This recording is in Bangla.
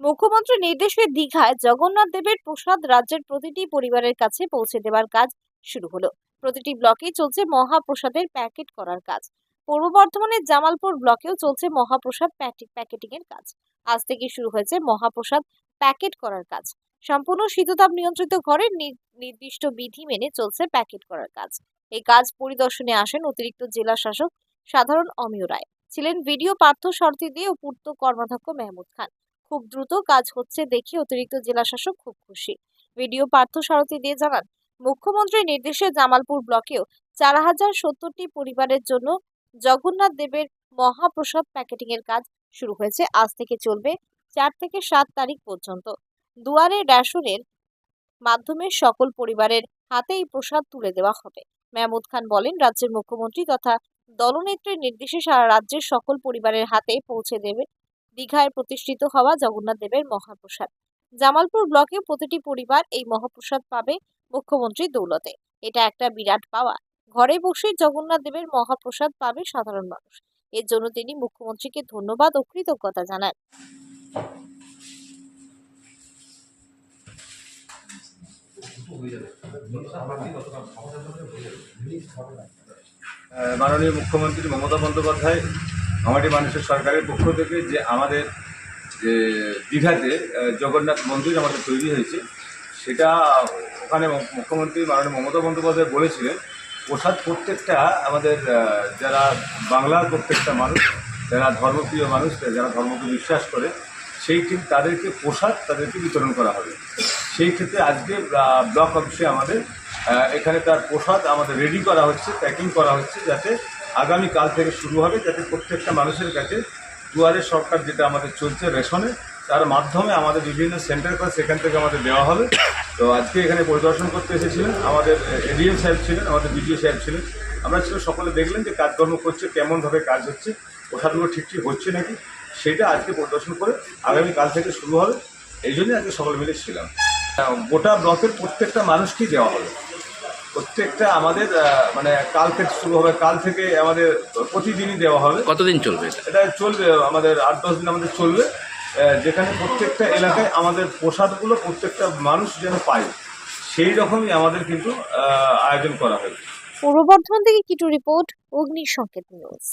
মুখ্যমন্ত্রীর নির্দেশে দীঘায় জগন্নাথ দেবের প্রসাদ রাজ্যের প্রতিটি পরিবারের কাছে পৌঁছে দেওয়ার কাজ শুরু হলো। প্রতিটি ব্লকে চলছে মহাপ্রসাদের প্যাকেট করার কাজ। পূর্ব বর্ধমানের জামালপুর ব্লকেও চলছে মহাপ্রসাদ প্যাকেটিং এর কাজ। আজ থেকে শুরু হয়েছে মহাপ্রসাদ প্যাকেট করার কাজ। সম্পূর্ণ শীততাপ নিয়ন্ত্রিত ঘরে নির্দিষ্ট বিধি মেনে চলছে প্যাকেট করার কাজ। এই কাজ পরিদর্শনে আসেন অতিরিক্ত জেলা শাসক সাধারণ অমিয় রায়। ছিলেন ভিডিও পার্থ সরতি দিয়ে ও পূর্ত কর্মাধ্যক্ষ মেহমুদ খান। খুব দ্রুত কাজ হচ্ছে দেখে অতিরিক্ত জেলা শাসক খুব খুশি। ভিডিও পার্থ সারথী দিয়ে জানান, মুখ্যমন্ত্রীর নির্দেশে জামালপুর ব্লকেও চার হাজার সত্তরটি পরিবারের জন্য জগন্নাথ দেবের মহাপ্রসাদ প্যাকেটিং এর কাজ শুরু হয়েছে। আজ থেকে চলবে চার থেকে সাত তারিখ পর্যন্ত। দুয়ারে রেশনের মাধ্যমে সকল পরিবারের হাতে এই প্রসাদ তুলে দেওয়া হবে। মেহমুদ খান বলেন, রাজ্যের মুখ্যমন্ত্রী তথা দলনেত্রীর নির্দেশে সারা রাজ্যের সকল পরিবারের হাতে পৌঁছে দেবে দীঘায় প্রতিষ্ঠিত হওয়া জগন্নাথ দেবের মহাপ্রসাদ। জামালপুর ব্লকে প্রতিটি পরিবার এই মহাপ্রসাদ পাবে মুখ্যমন্ত্রীর দৌলতে। এটা একটা বিরাট পাওয়া। ঘরে বসে জগন্নাথ দেবের মহাপ্রসাদ পাবে সাধারণ মানুষ। এর জন্য তিনি মুখ্যমন্ত্রীকে ধন্যবাদ ও কৃতজ্ঞতা জানান। মাননীয় মুখ্যমন্ত্রী মমতা বন্দ্যোপাধ্যায় আমাদের মানুষের সরকারের পক্ষ থেকে যে আমাদের যে দীঘাতে জগন্নাথ মন্দির আমাদের তৈরি হয়েছে, সেটা ওখানে মুখ্যমন্ত্রী মাননীয় মমতা বন্দ্যোপাধ্যায় বলেছিলেন, প্রসাদ প্রত্যেকটা আমাদের যারা বাংলার প্রত্যেকটা মানুষ, যারা ধর্মপ্রিয় মানুষ, যারা ধর্মকে বিশ্বাস করে, সেই ঠিক তাদেরকে প্রসাদ তাদেরকে বিতরণ করা হবে। সেই ক্ষেত্রে আজকে ব্লক অফিসে আমাদের এখানে তার প্রসাদ আমাদের রেডি করা হচ্ছে প্যাকিং করা হচ্ছে, যাতে আগামী কাল থেকে শুরু হবে যাতে প্রত্যেকটা মানুষের কাছে দুয়ারে সরকার যেটা আমাদের চলছে রেশনে, তার মাধ্যমে আমাদের বিভিন্ন সেন্টার করে সেখান থেকে আমাদের দেওয়া হবে। তো আজকে এখানে পরিদর্শন করতে এসেছিলেন আমাদের এডিএম সাহেব ছিলেন, আমাদের বিডিও সাহেব ছিলেন। আমরা ছিল, সকলে দেখলেন যে কাজকর্ম করছে, কেমনভাবে কাজ হচ্ছে প্রসাদগুলো ঠিক ঠিক হচ্ছে নাকি, সেটা আজকে পরিদর্শন করে আগামী কাল থেকে শুরু হবে। এই জন্যই আজকে সকলে মিলে ছিলাম গোটা ব্লকের প্রত্যেকটা মানুষকেই দেওয়া হবে। প্রত্যেকটা আমাদের আহ, মানে কাল থেকে শুরু হবে কাল থেকে আমাদের প্রতিদিনই দেওয়া হবে। কতদিন চলবে? এটা? চলবে আমাদের আট দশ দিন আমাদের চলবে। আহ, যেখানে প্রত্যেকটা এলাকায় আমাদের প্রসাদগুলো প্রত্যেকটা মানুষ যেন পায় সেই রকমই আমাদের কিন্তু আহ, আয়োজন করা হয় পূর্ব বর্ধমান থেকে কিটু রিপোর্ট অগ্নি সংকেত নিউজ